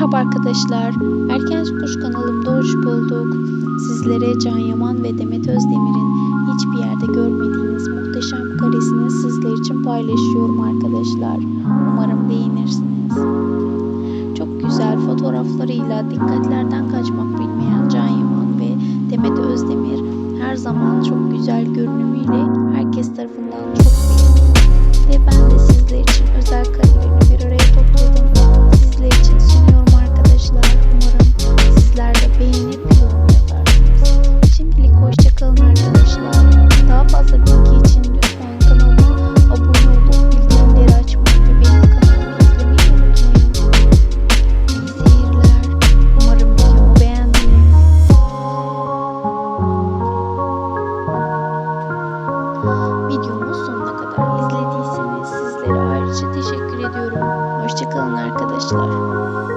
Merhaba arkadaşlar. Erken Kuş kanalımda hoş bulduk. Sizlere Can Yaman ve Demet Özdemir'in hiçbir yerde görmediğiniz muhteşem karesini sizler için paylaşıyorum arkadaşlar. Umarım beğenirsiniz. Çok güzel fotoğraflarıyla dikkatlerden kaçmak bilmeyen Can Yaman ve Demet Özdemir her zaman çok güzel görünümüyle teşekkür ediyorum. Hoşçakalın arkadaşlar.